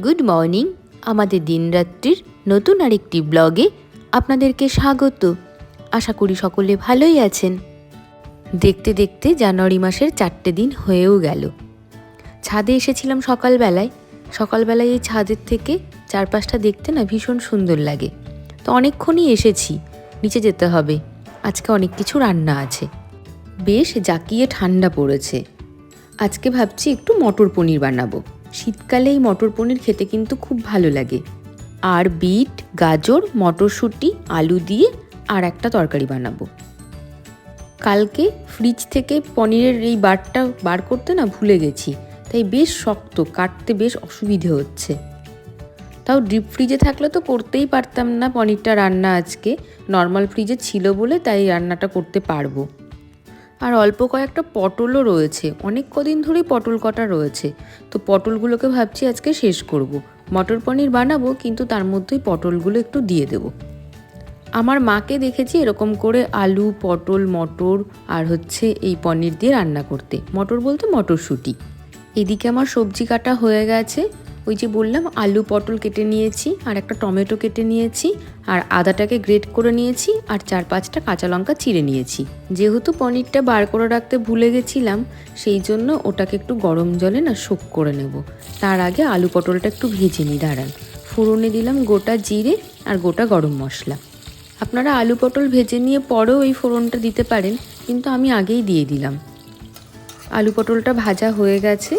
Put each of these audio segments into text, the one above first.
Good morning. আমাদের দিনরাত্রির নতুন আরেকটি ব্লগে আপনাদেরকে স্বাগত। আশা করি সকলে ভালোই আছেন। দেখতে দেখতে জানুয়ারি মাসের চারটে দিন হয়েও গেল। ছাদে এসেছিলাম সকালবেলায়। সকালবেলায় এই ছাদের থেকে চারপাশটা দেখতে না ভীষণ সুন্দর লাগে। তো অনেকক্ষণই এসেছি। নিচে যেতে হবে। আজকে অনেক কিছু রান্না আছে। বেশ জাকিয়ে ঠান্ডা পড়েছে। আজকে ভাবছি একটু মটর পনির বানাবো। শীতকালে এই মটর পনির খেতে কিন্তু খুব ভালো লাগে। আর বিট, গাজর, মটরশুঁটি, আলু দিয়ে আর একটা তরকারি বানাবো। কালকে ফ্রিজ থেকে পনিরের এই বারটা বার করতে না ভুলে গেছি, তাই বেশ শক্ত, কাটতে বেশ অসুবিধে হচ্ছে। তাও ডিপ ফ্রিজে থাকলে তো করতেই পারতাম না পনিরটা রান্না আজকে। নর্মাল ফ্রিজে ছিল বলে তাই রান্নাটা করতে পারব। আর অল্প কয়েকটা পটলও রয়েছে। অনেক কদিন ধরেই পটল কটা রয়েছে। তো পটলগুলোকে ভাবছি আজকে শেষ করব। মটর পনির বানাবো, কিন্তু তার মধ্যেই পটলগুলো একটু দিয়ে দেবো। আমার মাকে দেখেছি এরকম করে আলু, পটল, মটর আর হচ্ছে এই পনির দিয়ে রান্না করতে। মটর বলতে মটরশুঁটি। এদিকে আমার সবজি কাটা হয়ে গেছে। ওই যে বললাম, আলু পটল কেটে নিয়েছি, আর একটা টমেটো কেটে নিয়েছি, আর আদাটাকে গ্রেট করে নিয়েছি, আর চার পাঁচটা কাঁচা লঙ্কা চিড়ে নিয়েছি। যেহেতু পনিরটা বার করে রাখতে ভুলে গেছিলাম, সেই জন্য ওটাকে একটু গরম জলে না শোক করে নেব। তার আগে আলু পটলটা একটু ভেজে নিই, দাঁড়ান। ফোড়নে দিলাম গোটা জিরে আর গোটা গরম মশলা। আপনারা আলু পটল ভেজে নিয়ে পরেও এই ফোড়নটা দিতে পারেন, কিন্তু আমি আগেই দিয়ে দিলাম। আলু পটলটা ভাজা হয়ে গেছে,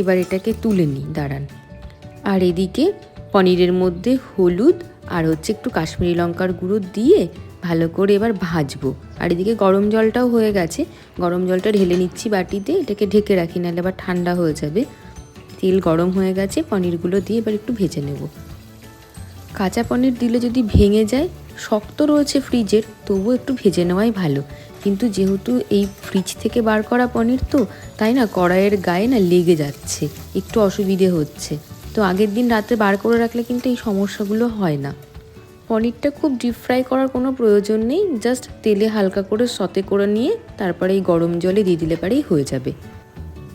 এবার এটাকে তুলে নিই, দাঁড়ান। আর এদিকে পনিরের মধ্যে হলুদ আর হচ্ছে একটু কাশ্মীরি লঙ্কার গুঁড়ো দিয়ে ভালো করে এবার ভাজবো। আর এদিকে গরম জলটাও হয়ে গেছে। গরম জলটা ঢেলে নিচ্ছি বাটিতে, এটাকে ঢেকে রাখি, নাহলে আবার ঠান্ডা হয়ে যাবে। তেল গরম হয়ে গেছে, পনিরগুলো দিয়ে এবার একটু ভেজে নেব। কাঁচা পনির দিলে যদি ভেঙে যায়, শক্ত রয়েছে ফ্রিজের, তবুও একটু ভেজে নেওয়াই ভালো। কিন্তু যেহেতু এই ফ্রিজ থেকে বার করা পনির তো, তাই না, কড়াইয়ের গায়ে না লেগে যাচ্ছে, একটু অসুবিধে হচ্ছে। তো আগের দিন রাতে বার করে রাখলে কিন্তু এই সমস্যাগুলো হয় না। পনিরটা খুব ডিপ ফ্রাই করার কোনো প্রয়োজন নেই জাস্ট তেলে হালকা করে সতে করে নিয়ে তারপরে এই গরম জলে দিয়ে দিলে পারেই হয়ে যাবে।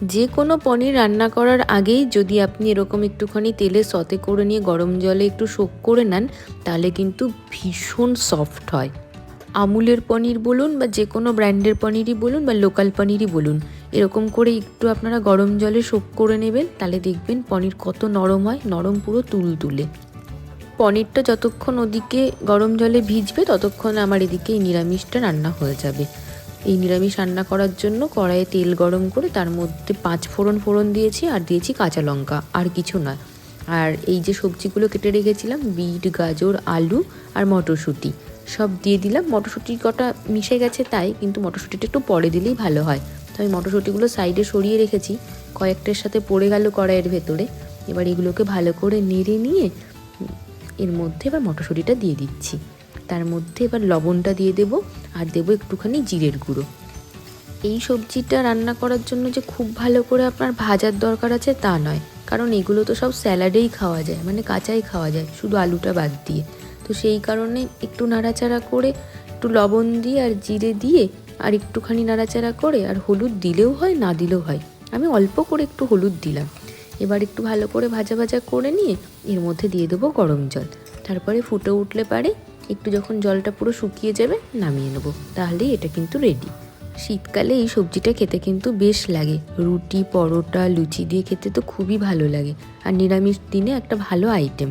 যে কোনো পনির রান্না করার আগেই যদি আপনি এরকম একটুখানি তেলে সতে করে নিয়ে গরম জলে একটু শোক করে নেন, তাহলে কিন্তু ভীষণ সফট হয়। আমুলের পনির বলুন বা যে কোনো ব্র্যান্ডের পনিরই বলুন বা লোকাল পনিরই বলুন এরকম করে একটু আপনারা গরম জলে শোক করে নেবেন, তাহলে দেখবেন পনির কত নরম হয়, নরম পুরো তুল তুলে। পনিরটা যতক্ষণ ওদিকে গরম জলে ভিজবে, ততক্ষণ আমার এদিকে এই নিরামিষটা রান্না হয়ে যাবে। এই নিরামিষ রান্না করার জন্য কড়াইয়ে তেল গরম করে তার মধ্যে পাঁচ ফোড়ন ফোড়ন দিয়েছি আর দিয়েছি কাঁচা লঙ্কা, আর কিছু না আর এই যে সবজিগুলো কেটে রেখেছিলাম, বিট, গাজর, আলু আর মটরশুঁটি, সব দিয়ে দিলাম। মটরশুঁটি কটা মিশে গেছে তাই, কিন্তু মটরশুঁটিটা একটু পরে দিলেই ভালো হয়। তো আমি মটরশুঁটিগুলো সাইডে সরিয়ে রেখেছি। কয়েকটার সাথে পড়ে গেল কড়াইয়ের ভেতরে। এবার এগুলোকে ভালো করে নেড়ে নিয়ে এর মধ্যে এবার মটরশুঁটিটা দিয়ে দিচ্ছি। তার মধ্যে এবার লবণটা দিয়ে দেব আর দেবো একটুখানি জিরের গুঁড়ো। এই সবজিটা রান্না করার জন্য যে খুব ভালো করে আপনার ভাজার দরকার আছে তা নয়। কারণ এগুলো তো সব স্যালাডেই খাওয়া যায় মানে কাঁচাই খাওয়া যায়, শুধু আলুটা বাদ দিয়ে। তো সেই কারণে একটু নাড়াচাড়া করে একটু লবণ দিয়ে আর জিরে দিয়ে আর একটুখানি নাড়াচাড়া করে আর হলুদ দিলেও হয়, না দিলেও হয়। আমি অল্প করে একটু হলুদ দিলাম। এবার একটু ভালো করে ভাজা ভাজা করে নিয়ে এর মধ্যে দিয়ে দেবো গরম জল। তারপরে ফুটে উঠলে পারে একটু যখন জলটা পুরো শুকিয়ে যাবে নামিয়ে নেব। তাহলেই এটা কিন্তু রেডি শীতকালে এই সবজিটা খেতে কিন্তু বেশ লাগে। রুটি, পরোটা, লুচি দিয়ে খেতে তো খুবই ভালো লাগে। আর নিরামিষ দিনে একটা ভালো আইটেম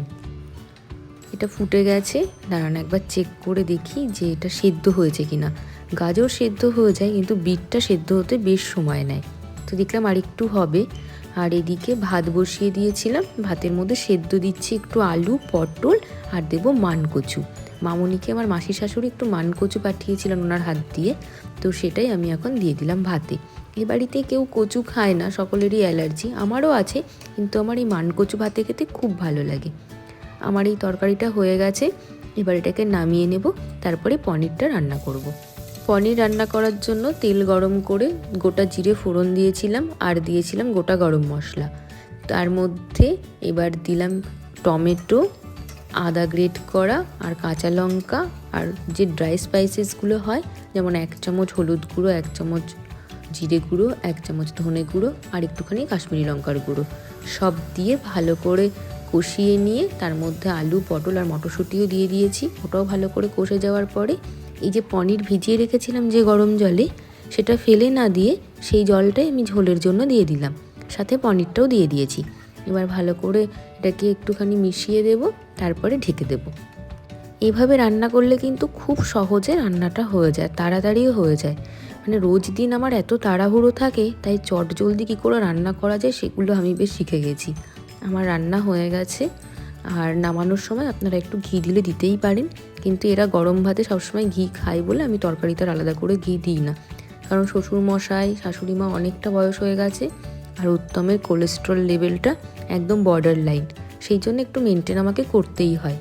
এটা ফুটে গেছে। দাঁড়ান, একবার চেক করে দেখি যে এটা সেদ্ধ হয়েছে কিনা। গাজর সেদ্ধ হয়ে যায়, কিন্তু বিটটা সেদ্ধ হতে বেশ সময় নেয়। তো দেখলাম আর একটু হবে। আর এদিকে ভাত বসিয়ে দিয়েছিলাম। ভাতের মধ্যে সেদ্ধ দিচ্ছি একটু আলু, পটল আর দেবো মানকচু। মামনিকে আমার মাসি শাশুড়ি একটু মানকচু পাঠিয়েছিলেন ওনার হাত দিয়ে। তো সেটাই আমি এখন দিয়ে দিলাম ভাতে। এ বাড়িতে কেউ কচু খায় না, সকলেরই অ্যালার্জি। আমারও আছে, কিন্তু আমার এই মানকচু ভাতে খেতে খুব ভালো লাগে। আমার এই তরকারিটা হয়ে গেছে। এবার এটাকে নামিয়ে নেব, তারপরে পনিরটা রান্না করব। পনির রান্না করার জন্য তেল গরম করে গোটা জিরে ফোড়ন দিয়েছিলাম আর দিয়েছিলাম গোটা গরম মশলা। তার মধ্যে এবার দিলাম টমেটো, আদা গ্রেট করা আর কাঁচা লঙ্কা আর যে ড্রাই স্পাইসেসগুলো হয়, যেমন এক চামচ হলুদ গুঁড়ো, এক চামচ জিরে গুঁড়ো, এক চামচ ধনে গুঁড়ো আর একটুখানি কাশ্মীরি লঙ্কার গুঁড়ো। সব দিয়ে ভালো করে কষিয়ে নিয়ে তার মধ্যে আলু, পটল আর মটরশুঁটিও দিয়ে দিয়েছি। ওটাও ভালো করে কষে যাওয়ার পরে এই যে পনির ভিজিয়ে রেখেছিলাম যে গরম জলে, সেটা ফেলে না দিয়ে সেই জলটাই আমি ঝোলের জন্য দিয়ে দিলাম। সাথে পনিরটাও দিয়ে দিয়েছি। এবার ভালো করে এটাকে একটুখানি মিশিয়ে দেব, তারপরে ঢেকে দেবো। এভাবে রান্না করলে কিন্তু খুব সহজে রান্নাটা হয়ে যায়, তাড়াতাড়িও হয়ে যায়। মানে রোজ দিন আমার এত তাড়াহুড়ো থাকে, তাই চট জলদি কী করে রান্না করা যায় সেগুলো আমি বেশ শিখে গেছি। আমার রান্না হয়ে গেছে। আর নামানোর সময় আপনারা একটু ঘি দিলে দিতেই পারেন। কিন্তু এরা গরম ভাতে সবসময় ঘি খায় বলে আমি তরকারিতে আলাদা করে ঘি দিই না। কারণ শ্বশুর মশাই শাশুড়ি মা অনেকটা বয়স হয়ে গেছে আর উত্তমের কোলেস্ট্রল লেভেলটা একদম বর্ডার লাইন সেই জন্য একটু মেনটেন আমাকে করতেই হয়।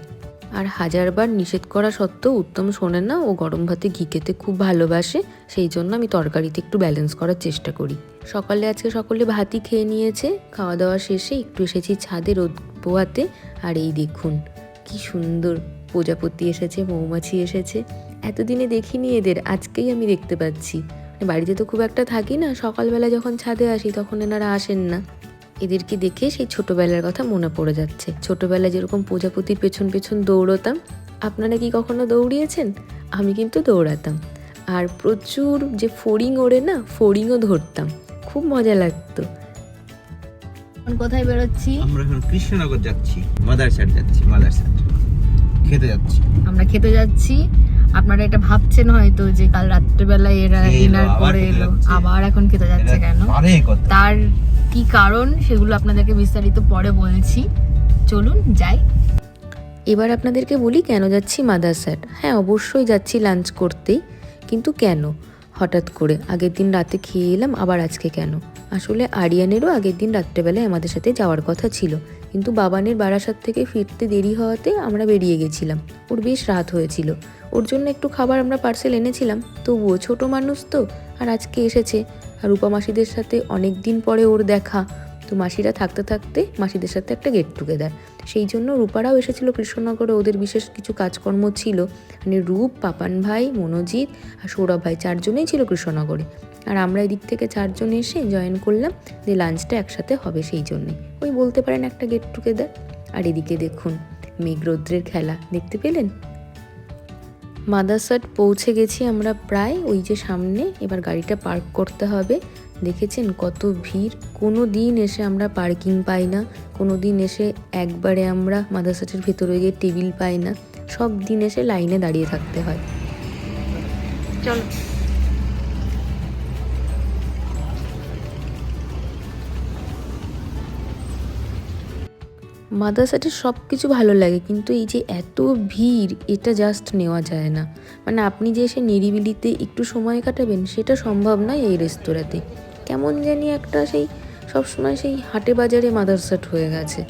আর হাজারবার নিষেধ করা সত্ত্বেও উত্তম শোনে না, ও গরম ভাতে ঘি খেতে খুব ভালোবাসে। সেই জন্য আমি তরকারিতে একটু ব্যালেন্স করার চেষ্টা করি। সকালে আজকে সকলে ভাতই খেয়ে নিয়েছে। খাওয়া দাওয়া শেষে একটু এসেছি ছাদে রোদ পোহাতে আর এই দেখুন, কি সুন্দর প্রজাপতি এসেছে, মৌমাছি এসেছে। এতদিনে দেখিনি এদের, আজকেই আমি দেখতে পাচ্ছি। মানে বাড়িতে তো খুব একটা থাকি না, সকালবেলা যখন ছাদে আসি তখন এনারা আসেন না। এদেরকে দেখে সেই ছোটবেলার কথা মনে পড়ে যাচ্ছে। ছোটবেলায় যেরকম প্রজাপতির পেছন পেছন দৌড়তাম, আপনারা কি কখনো দৌড়িয়েছেন? আমি কিন্তু দৌড়াতাম। আর প্রচুর যে ফড়িং ওড়ে না ফড়িংও ধরতাম। খুব মজা লাগতো। এখন কোথায় বেরোচ্ছি? আমরা এখন কৃষ্ণনগর যাচ্ছি মাদারসাট যাচ্ছি মাদারসাট। খেতে যাচ্ছি। আমরা খেতে যাচ্ছি। আপনারা এটা ভাবছেন হয়তো যে কাল রাত্রেবেলায় এরা ডিনার করে এলো। আবার এখন খেতে যাচ্ছে কেন? তার কি কারণ সেগুলো আপনাদেরকে বিস্তারিত পরে বলছি। চলুন যাই। এবার আপনাদেরকে বলি কেন যাচ্ছি মাদারসাট। হ্যাঁ অবশ্যই যাচ্ছি লাঞ্চ করতেই। কিন্তু কেন? হঠাৎ করে। আগের দিন রাতে খেয়ে এলাম, আবার আজকে কেন? আসলে আরিয়ানেরও আগের দিন রাত্রেবেলায় আমাদের সাথে যাওয়ার কথা ছিল। কিন্তু বাবানের বারাসাত থেকে ফিরতে দেরি হওয়াতে আমরা বেরিয়ে গেছিলাম। ওর বেশ রাত হয়েছিল। ওর জন্য একটু খাবার আমরা পার্সেল এনেছিলাম। তবুও ছোট মানুষ তো, আর আজকে এসেছে। আর রূপা মাসিদের সাথে অনেক দিন পরে ওর দেখা। তো মাসিরা থাকতে থাকতে মাসিদের সাথে একটা গেট টুগেদার সেই জন্য রূপারাও এসেছিল কৃষ্ণনগরে, ওদের বিশেষ কিছু কাজকর্ম ছিল। মানে রূপ, পাপান ভাই, মনোজিৎ আর সৌরভ ভাই চারজনেই ছিল কৃষ্ণনগরে। আর আমরা এদিক থেকে চারজন এসে জয়েন করলাম যে লাঞ্চটা একসাথে হবে সেই জন্যে। ওই বলতে পারেন একটা গেট টুগেদার আর এদিকে দেখুন, মেঘরৌদ্রের খেলা, দেখতে পেলেন? মাদারসাট পৌঁছে গেছি আমরা প্রায়, ওই যে সামনে, এবার গাড়িটা পার্ক করতে হবে। দেখেছেন? কত ভিড়। কোনো দিন এসে আমরা পার্কিং পাই না। কোনো দিন এসে একবারে আমরা মাদারসাটের ভেতরে গিয়ে টেবিল পাই না। সব দিন এসে লাইনে দাঁড়িয়ে থাকতে হয়। চলো। মাদারসাটের সব কিছু ভালো লাগে কিন্তু এই যে এত ভিড় এটা জাস্ট নেওয়া যায় না। মানে আপনি যে এসে নিরিবিলিতে একটু সময় কাটাবেন সেটা সম্ভব নয় এই রেস্তোরাঁতে কেমন জানি একটা সেই সবসময় সেই হাটে বাজারে মাদারসাট হয়ে গেছে।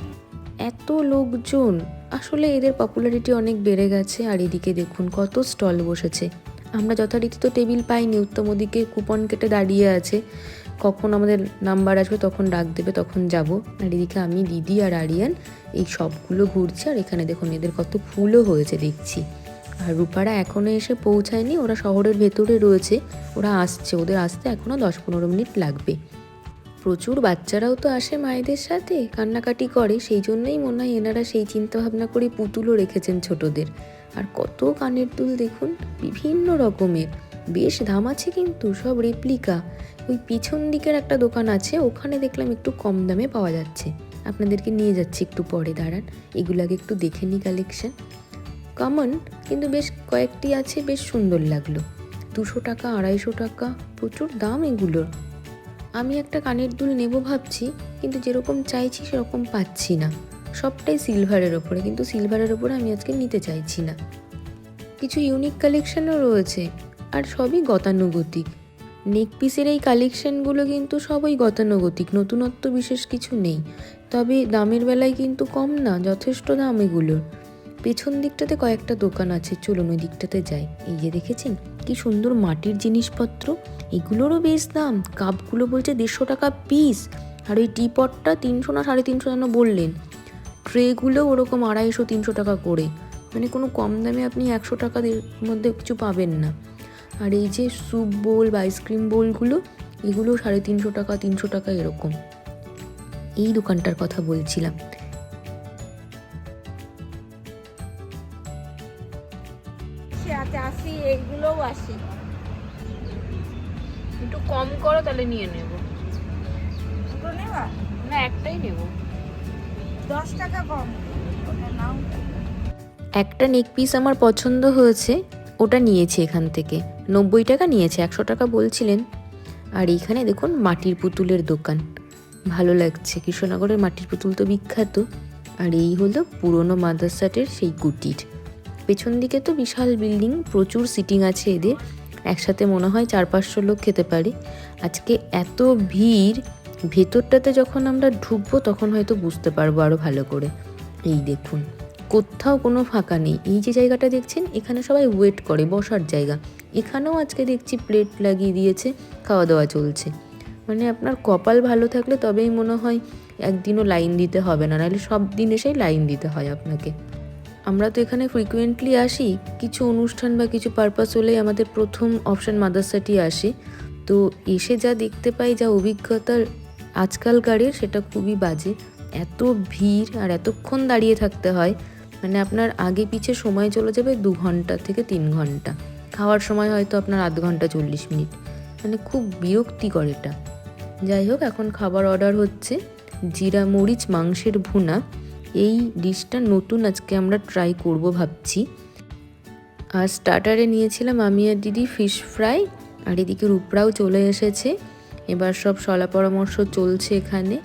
এত লোকজন, আসলে এদের পপুলারিটি অনেক বেড়ে গেছে, আর এদিকে দেখুন কত স্টল বসেছে। আমরা যথারীতি তো টেবিল পাইনি, উত্তম ওদিকে কুপন কেটে দাঁড়িয়ে আছে। কখন আমাদের নাম্বার আসবে, তখন ডাক দেবে, তখন যাব। আর এদিকে আমি, দিদি আর আরিয়ান, এই সবগুলো ঘুরছি, আর এখানে দেখুন এদের কত ফুলও হয়েছে, দেখছি। আর রূপারা এখনও এসে পৌঁছায়নি, ওরা শহরের ভেতরে রয়েছে। ওরা আসছে, ওদের আসতে এখনও দশ পনেরো মিনিট লাগবে। প্রচুর বাচ্চারাও তো আসে মায়েদের সাথে, কান্নাকাটি করে, সেই জন্যই মনে হয় এনারা সেই চিন্তা ভাবনা করে পুতুলও রেখেছেন ছোটদের। আর কত কানের দুল দেখুন, বিভিন্ন রকমের। বেশ দাম আছে কিন্তু, সব রেপ্লিকা ওই পিছন দিকের একটা দোকান আছে, ওখানে দেখলাম একটু কম দামে পাওয়া যাচ্ছে। আপনাদেরকে নিয়ে যাচ্ছি একটু পরে, দাঁড়ান। এগুলো আগে একটু দেখে নিই কালেকশন কমন, কিন্তু বেশ কয়েকটি আছে বেশ সুন্দর লাগল। দুশো টাকা, আড়াইশো টাকা, প্রচুর দাম এগুলোর। আমি একটা কানের দুল নেব ভাবছি, কিন্তু যেরকম চাইছি সেরকম পাচ্ছি না। সবটাই সিলভারের ওপরে, কিন্তু সিলভারের ওপরে আমি আজকে নিতে চাইছি না। কিছু ইউনিক কালেকশনও রয়েছে, আর সবই গতানুগতিক। নেক পিসের এই কালেকশনগুলো কিন্তু সবই গতানুগতিক, নতুনত্ব বিশেষ কিছু নেই। তবে দামের বেলায় কিন্তু কম না, যথেষ্ট দাম এগুলোর। পেছন দিকটাতে কয়েকটা দোকান আছে, চলুন ওই দিকটাতে যাই। এই যে দেখেছেন, কি সুন্দর মাটির জিনিসপত্র। এগুলোরও বেশ দাম, কাপগুলো বলছে দেড়শো টাকা পিস আর ওই টিপটটা তিনশো না সাড়ে তিনশো যেন বললেন। ট্রেগুলো ওরকম আড়াইশো, তিনশো টাকা করে। মানে কোনো কম দামে আপনি একশো টাকার মধ্যে কিছু পাবেন না। আর এই যে স্যুপ বোল বা আইসক্রিম বোলগুলো এগুলো সাড়ে তিনশো টাকা তিনশো টাকা এরকম। এই দোকানটার কথা বলছিলাম। তাহলে নিয়ে নেব। দুটো নেবা? না একটাই নেব। দশ টাকা কম। ওটা নাও। একটা নেক পিস আমার পছন্দ হয়েছে ওটা নিয়েছি এখান থেকে। নব্বই টাকা নিয়েছে একশো টাকা বলছিলেন। আর এইখানে দেখুন মাটির পুতুলের দোকান। ভালো লাগছে কৃষ্ণনগরের মাটির পুতুল তো বিখ্যাত। আর এই হলো পুরনো মাদ্রাসাটের সেই কুটির পেছন দিকে তো বিশাল বিল্ডিং প্রচুর সিটিং আছে এদের। একসাথে মনে হয় চার পাঁচশো লোক খেতে পারে। আজকে এত ভিড়, ভেতরটাতে যখন আমরা ঢুকবো তখন হয়তো বুঝতে পারব আরও ভালো করে। এই দেখুন, কোথাও কোনো ফাঁকা নেই। এই যে জায়গাটা দেখছেন, এখানে সবাই ওয়েট করে, বসার জায়গা। এখানেও আজকে দেখছি প্লেট লাগিয়ে দিয়েছে খাওয়া দাওয়া চলছে। মানে আপনার কপাল ভালো থাকলে তবেই মনে হয় একদিনও লাইন দিতে হবে না, নাহলে সব দিন এসেই লাইন দিতে হয় আপনাকে। আমরা তো এখানে ফ্রিকুয়েন্টলি আসি, কিছু অনুষ্ঠান বা কিছু পারপাস হলেই আমাদের প্রথম অপশন মাদ্রাসাটি আসে। তো এসে যা দেখতে পাই, যা অভিজ্ঞতার আজকালকারের, সেটা খুবই বাজে। এত ভিড় আর এতক্ষণ দাঁড়িয়ে থাকতে হয় মানে আপনার আগে পিছে সময় চলে যাবে দু ঘণ্টা থেকে তিন ঘণ্টা। খাওয়ার সময় হয়তো আপনার আধ ঘণ্টা চল্লিশ মিনিট। মানে খুব বিরক্তিকর এটা। যাই হোক, এখন খাবার অর্ডার হচ্ছে। জিরা মরিচ মাংসের ভুনা। এই ডিশটা নতুন আজকে আমরা ট্রাই করব ভাবছি। আর স্টার্টারে নিয়েছিলাম আমি আর দিদি ফিশ ফ্রাই আর এদিকে রূপরাও চলে এসেছে। এবার সব সলা পরামর্শ চলছে এখানে।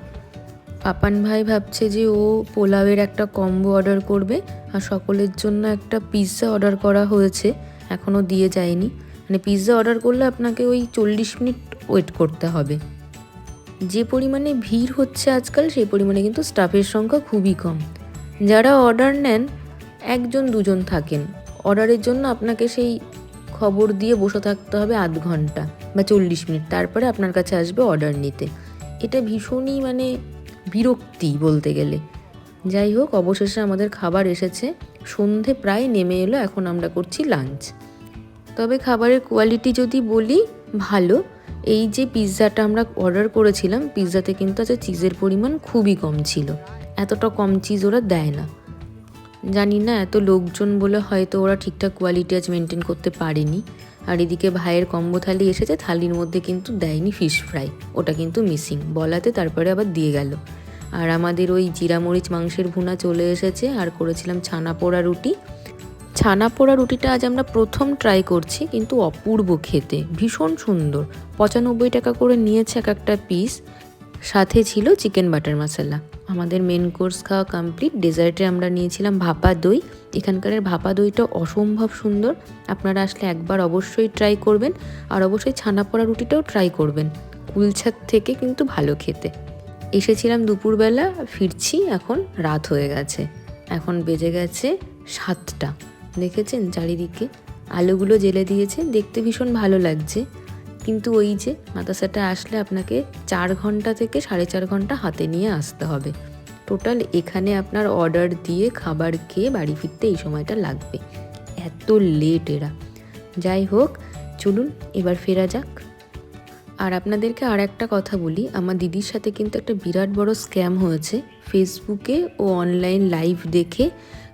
পাপান ভাই ভাবছে যে ও পোলাওয়ের একটা কম্বো অর্ডার করবে, আর সকলের জন্য একটা পিৎজা অর্ডার করা হয়েছে এখনও দিয়ে যায়নি। মানে পিৎজা অর্ডার করলে আপনাকে ওই চল্লিশ মিনিট ওয়েট করতে হবে। যে পরিমাণে ভিড় হচ্ছে আজকাল, সেই পরিমাণে কিন্তু স্টাফের সংখ্যা খুবই কম। যারা অর্ডার নেন, একজন, দুজন থাকেন। অর্ডারের জন্য আপনাকে সেই খবর দিয়ে বসে থাকতে হবে আধ ঘণ্টা বা চল্লিশ মিনিট। তারপরে আপনার কাছে আসবে অর্ডার নিতে। এটা ভীষণই মানে বিরক্তি বলতে গেলে। যাই হোক, অবশেষে আমাদের খাবার এসেছে। সন্ধে প্রায় নেমে এলো, এখন আমরা করছি লাঞ্চ তবে খাবারের কোয়ালিটি যদি বলি, ভালো। এই যে পিৎজাটা আমরা অর্ডার করেছিলাম, পিৎজাতে কিন্তু আছে চিজের পরিমাণ খুবই কম ছিল। এতটা কম চিজ ওরা দেয় না। জানি না, এত লোকজন বলে হয়তো ওরা ঠিকঠাক কোয়ালিটি আজ মেনটেন করতে পারেনি। আর এদিকে ভাইয়ের কম্বো থালি এসেছে, থালির মধ্যে কিন্তু দেয়নি ফিশ ফ্রাই ওটা কিন্তু মিসিং বলাতে তারপরে আবার দিয়ে গেল। আর আমাদের ওই জিরা মরিচ মাংসের ভুনা চলে এসেছে, আর করেছিলাম ছানা পোড়া রুটি। ছানা পোড়া রুটিটা আজ আমরা প্রথম ট্রাই করছি, কিন্তু অপূর্ব খেতে। ভীষণ সুন্দর। পঁচানব্বই টাকা করে নিয়েছে এক একটা পিস সাথে ছিল চিকেন বাটার মশলা আমাদের মেন কোর্স খাওয়া কমপ্লিট ডেজার্টে আমরা নিয়েছিলাম ভাপা দই। এখানকার ভাপা দইটা অসম্ভব সুন্দর। আপনারা আসলে একবার অবশ্যই ট্রাই করবেন। আর অবশ্যই ছানা পোড়া রুটিটাও ট্রাই করবেন। কুলছাদ থেকে কিন্তু ভালো খেতে। এসেছিলাম দুপুরবেলা, ফিরছি, এখন রাত হয়ে গেছে। এখন বেজে গেছে সাতটা। দেখেছেন চারিদিকে? আলোগুলো জেলে দিয়েছে দেখতে ভীষণ ভালো লাগছে। কিন্তু ওই যে মাদ্রাসাটা আসলে আপনাকে চার ঘণ্টা থেকে সাড়ে চার ঘণ্টা হাতে নিয়ে আসতে হবে। টোটাল এখানে আপনার অর্ডার দিয়ে খাবার খেয়ে বাড়ি ফিরতে এই সময়টা লাগবে। এত লেট এরা। যাই হোক, চলুন এবার ফেরা যাক। আর আপনাদেরকে আর একটা কথা বলি, আমার দিদির সাথে কিন্তু একটা বিরাট বড় স্ক্যাম হয়েছে। ফেসবুকে ও অনলাইন লাইভ দেখে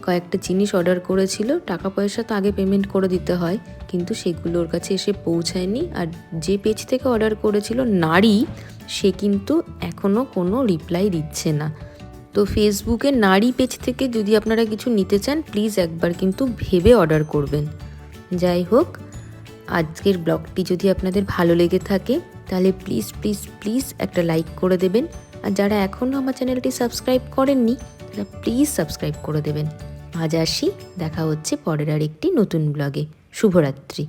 কয়েকটা জিনিস অর্ডার করেছিল টাকা পয়সা তো আগে পেমেন্ট করে দিতে হয়, কিন্তু সেগুলো ওর কাছে এসে পৌঁছায়নি। আর যে পেজ থেকে অর্ডার করেছিল নারী, সে কিন্তু এখনও কোনো রিপ্লাই দিচ্ছে না। তো ফেসবুকে নারী পেজ থেকে যদি আপনারা কিছু নিতে চান প্লিজ একবার কিন্তু ভেবে অর্ডার করবেন। যাই হোক, আজকের ব্লগটি যদি আপনাদের ভালো লেগে থাকে, তাহলে প্লিজ প্লিজ প্লিজ একটা লাইক করে দেবেন। আর যারা এখনও আমার চ্যানেলটি সাবস্ক্রাইব করেননি, তারা প্লিজ সাবস্ক্রাইব করে দেবেন। আজ আসি দেখা হচ্ছে পরের আর একটি নতুন ব্লগে শুভরাত্রি।